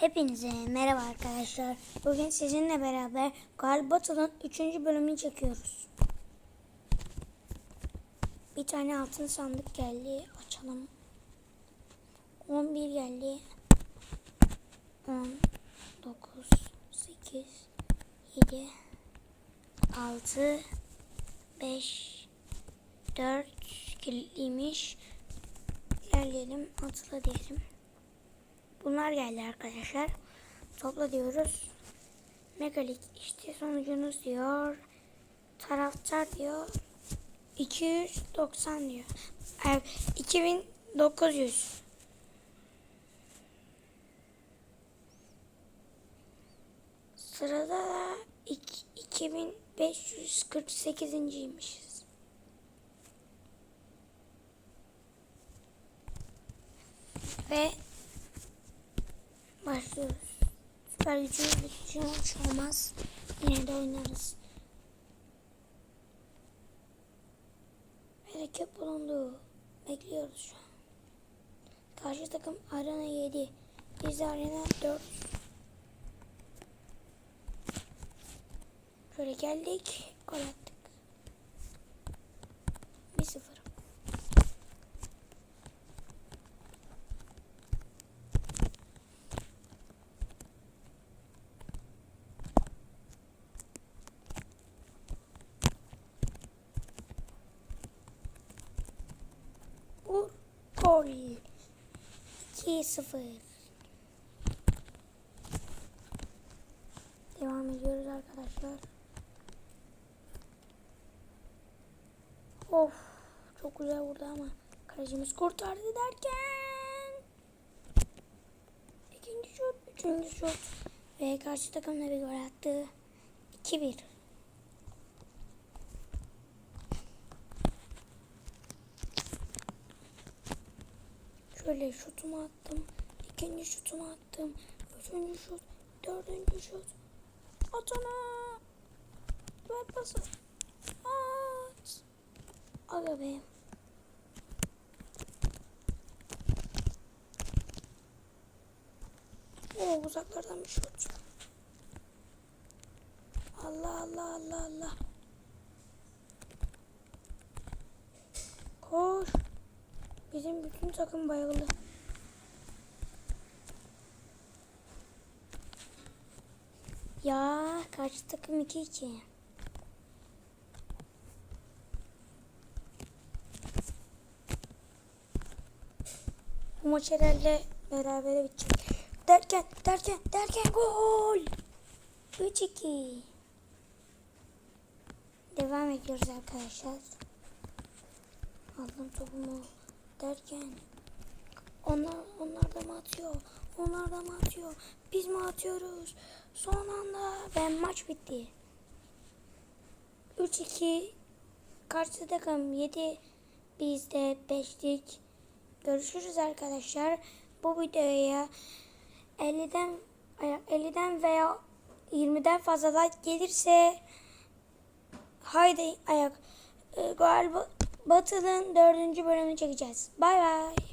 Hepinize merhaba arkadaşlar. Bugün sizinle beraber Gal Battle'ın 3. bölümünü çekiyoruz. Bir tane altın sandık geldi. Açalım. 11 geldi. 10 9 8 7 6 5 4 kilitliymiş. İlerleyelim. Atla diyelim. Bunlar geldi arkadaşlar. Topla diyoruz. Megalik işte sonucunuz diyor. Taraftar diyor. 290 diyor. Ay, 2900. Sırada da ik- 2548.ymişiz. Ve Başlıyoruz. Süper gücümüz için hiç olmaz. Yine de oynarız. Bereket bulundu. Bekliyoruz şu an. Karşı takım arena 7. Biz arena 4. Şöyle geldik. Gol attık. 1-0. Vur. Gol. 2-0. Devam ediyoruz arkadaşlar. Of. Çok güzel vurdu ama kalecimiz kurtardı derken. İkinci şut, üçüncü şut. Ve karşı takım da bir gol attı. 2-1. Şöyle şutumu attım. ikinci şutumu attım. Üçüncü şut. Dördüncü şut. At ona. Ver pası. At. Aga be. Oo uzaklardan bir şut. Allah Allah Allah Allah. Bizim bütün takım bayıldı. Ya karşı takım 2-2. Bu maç herhalde berabere bitecek. Derken, derken, derken gol. 3-2. Devam ediyoruz arkadaşlar. Aldım topumu derken onlar onlar da mı atıyor? Onlar da mı atıyor? Biz mi atıyoruz? Son anda ve maç bitti. 3-2 karşı takım 7 biz de 5'lik. Görüşürüz arkadaşlar. Bu videoya 50'den 50'den veya 20'den fazla like gelirse haydi ayak e, galiba Batı'nın dördüncü bölümünü çekeceğiz. Bay bay.